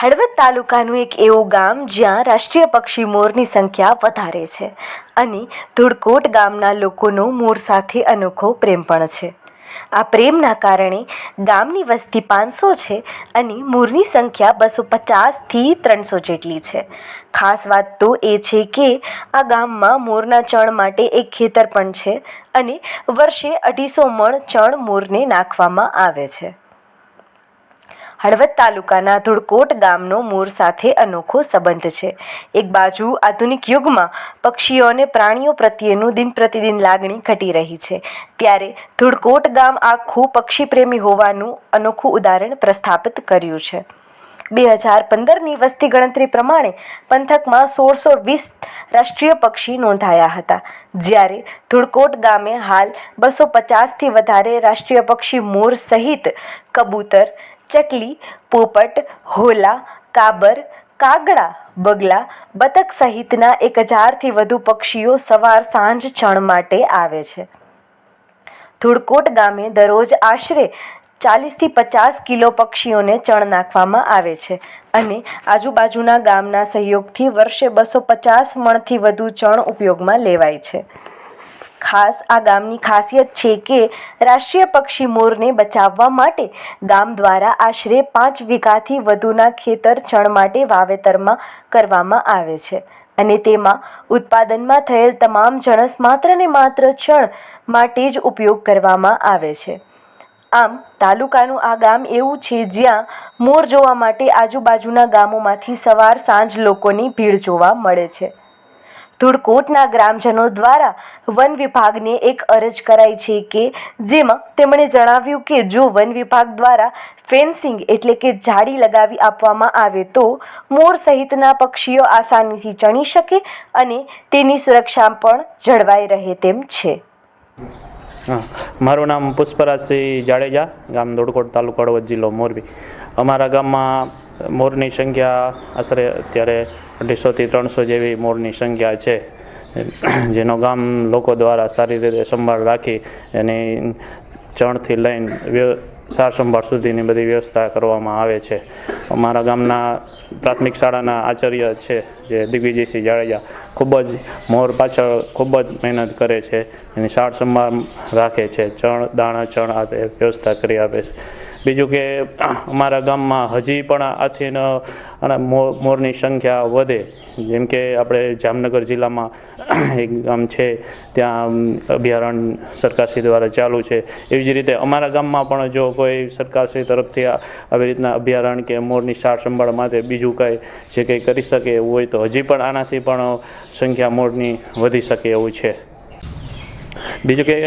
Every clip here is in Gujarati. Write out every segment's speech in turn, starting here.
હળવદ તાલુકાનું એક એવું ગામ જ્યાં રાષ્ટ્રીય પક્ષી મોરની સંખ્યા વધારે છે અને ધૂળકોટ ગામના લોકોનો મોર સાથે અનોખો પ્રેમ પણ છે. આ પ્રેમના કારણે ગામની વસ્તી પાંચસો છે અને મોરની સંખ્યા બસો પચાસથી ત્રણસો જેટલી છે. ખાસ વાત તો એ છે કે આ ગામમાં મોરના ચણ માટે એક ખેતર પણ છે અને વર્ષે અઢીસો મણ ચણ મોરને નાખવામાં આવે છે. હળવદ તાલુકાના ધુળકોટ ગામનો મોર સાથે અનોખો સંબંધ છે. એક બાજુ આધુનિક યુગમાં પક્ષીઓ અને પ્રાણીઓ પ્રત્યેનું દિન પ્રતિદિન લાગણી ઘટી રહી છે. ત્યારે ધુળકોટ ગામ આખું પક્ષી પ્રેમી હોવાનું અનોખું ઉદાહરણ પ્રસ્થાપિત કર્યું છે. બે હજાર પંદરની વસ્તી ગણતરી પ્રમાણે પંથકમાં સોળસો વીસ રાષ્ટ્રીય પક્ષી નોંધાયા હતા. જ્યારે ધુળકોટ ગામે હાલ બસો પચાસથી વધારે રાષ્ટ્રીય પક્ષી મોર સહિત કબૂતર ચકલી, પોપટ, હોલા, કાબર, કાગડા, બગલા બતક સહિતના એક હજારથી વધુ પક્ષીઓ સવાર સાંજ ચણ માટે આવે છે. ધૂળકોટ ગામે દરરોજ આશરે ચાલીસથી પચાસ કિલો પક્ષીઓને ચણ નાખવામાં આવે છે અને આજુબાજુના ગામના સહયોગથી વર્ષે બસો પચાસ મણથી વધુ ચણ ઉપયોગમાં લેવાય છે. ખાસ આ ગામની ખાસિયત છે કે રાષ્ટ્રીય પક્ષી મોરને બચાવવા માટે ગામ દ્વારા આશરે પાંચ વીઘાથી વધુના ખેતર ચણ માટે વાવેતરમાં કરવામાં આવે છે. અને તેમાં ઉત્પાદનમાં થયેલ તમામ જણસ માત્ર ને માત્ર ચણ માટે જ ઉપયોગ કરવામાં આવે છે. આમ, તાલુકાનું આ ગામ એવું છે જ્યાં મોર જોવા માટે આજુબાજુના ગામોમાંથી સવાર સાંજ લોકોની ભીડ જોવા મળે છે. ધુડકોટના ગ્રામજનો દ્વારા વન વિભાગને એક અરજ કરાઈ છે કે જેમાં તેમણે જણાવ્યું કે જો વન વિભાગ દ્વારા ફેન્સિંગ એટલે કે જાળી લગાવી આપવામાં આવે તો મોર સહિતના પક્ષીઓ આસાનીથી ચણી શકે અને તેની સુરક્ષા પણ જળવાઈ રહે તેમ છે. મારું નામ પુષ્પરાજસિંહ જાડેજા, ગામ ધોળકોટ તાલુકો હળવદ જિલ્લો મોરબી. અમારા ગામમાં મોરની સંખ્યા આશરે અત્યારે અઢીસોથી ત્રણસો જેવી મોરની સંખ્યા છે. જેનો ગામ લોકો દ્વારા સારી રીતે સંભાળ રાખી એની ચણથી લઈને સાર સંભાળ સુધીની બધી વ્યવસ્થા કરવામાં આવે છે. અમારા ગામના પ્રાથમિક શાળાના આચાર્ય છે, જે દિગ્વિજયસિંહ જાડેજા, ખૂબ જ મોર પાછળ ખૂબ જ મહેનત કરે છે. એની સાર સંભાળ રાખે છે. ચણ, દાણા, ચણ આપે, વ્યવસ્થા કરી આપે છે. બીજું કે અમારા ગામમાં હજી પણ આથી અને મોર મોરની સંખ્યા વધે. જેમ કે આપણે જામનગર જિલ્લામાં એક ગામ છે, ત્યાં અભયારણ્ય સરકારશ્રી દ્વારા ચાલુ છે. એવી જ રીતે અમારા ગામમાં પણ જો કોઈ સરકારશ્રી તરફથી આવી રીતના અભયારણ્ય કે મોરની સાર સંભાળ માટે બીજું કાંઈ જે કંઈ કરી શકે એવું હોય તો હજી પણ આનાથી પણ સંખ્યા મોરની વધી શકે એવું છે. બીજું કે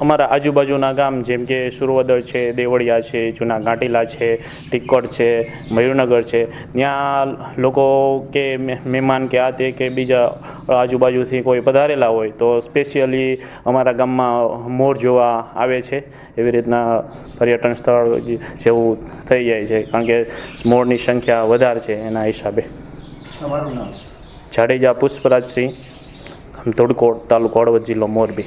અમારા આજુબાજુના ગામ જેમ કે સુરવદર છે દેવળિયા છે જૂના ઘાટીલા છે ટીકોટ છે મયુરનગર છે ત્યાં લોકો કે મહે- મહેમાન કે આ તે કે બીજા આજુબાજુથી કોઈ પધારેલા હોય તો સ્પેશિયલી અમારા ગામમાં મોર જોવા આવે છે. એવી રીતના પર્યટન સ્થળ જેવું થઈ જાય છે કારણ કે મોરની સંખ્યા વધારે છે એના હિસાબે. જાડેજા પુષ્પરાજસિંહ. ધોડકોટ તાલુકો હળવદ જિલ્લો મોરબી.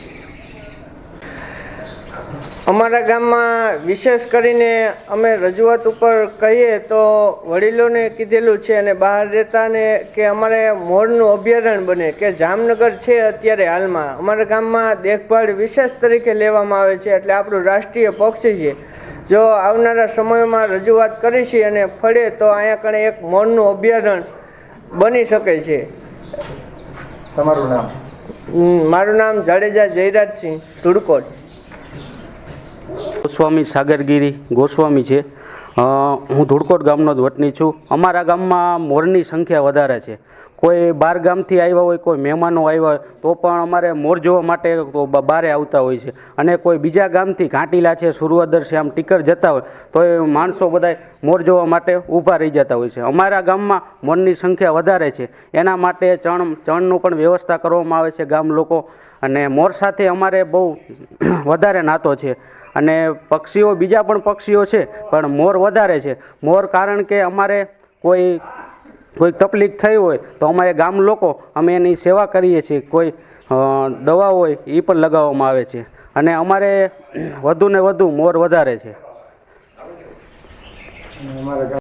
અમારા ગામમાં વિશેષ કરીને અમે રજૂઆત ઉપર કહીએ તો વડીલોને કીધેલું છે અને બહાર રહેતાને કે અમારે મોરનું અભયારણ્ય બને, કે જામનગર છે અત્યારે હાલમાં. અમારા ગામમાં દેખભાળ વિશેષ તરીકે લેવામાં આવે છે એટલે આપણું રાષ્ટ્રીય પક્ષી છે. જો આવનારા સમયમાં રજૂઆત કરીશી અને ફળે તો અહીંયા કણે એક મોરનું અભયારણ્ય બની શકે છે. તમારું નામ? મારું નામ જાડેજા જયરાજસિંહ તુડકોટ. ગોસ્વામી સાગરગીરી ગોસ્વામી છે. હું ધૂળકોટ ગામનો જ વતની છું. અમારા ગામમાં મોરની સંખ્યા વધારે છે. કોઈ બાર ગામથી આવ્યા હોય, કોઈ મહેમાનો આવ્યા હોય, તો પણ અમારે મોર જોવા માટે બારે આવતા હોય છે. અને કોઈ બીજા ગામથી ઘાંટીલા છે, સુરવદર છે, આમ ટીકર જતા હોય, તો એ માણસો બધા મોર જોવા માટે ઊભા રહી જતા હોય છે. અમારા ગામમાં મોરની સંખ્યા વધારે છે. એના માટે ચણ, ચણનું પણ વ્યવસ્થા કરવામાં આવે છે ગામ લોકો. અને મોર સાથે અમારે બહુ વધારે નાતો છે. અને પક્ષીઓ બીજા પણ પક્ષીઓ છે, પણ મોર વધારે છે. મોર કારણ કે અમારે કોઈ કોઈ તકલીફ થઈ હોય તો અમારે ગામ લોકો, અમે એની સેવા કરીએ છીએ. કોઈ દવા હોય એ પણ લગાવવામાં આવે છે. અને અમારે વધુ ને વધુ મોર વધારે છે.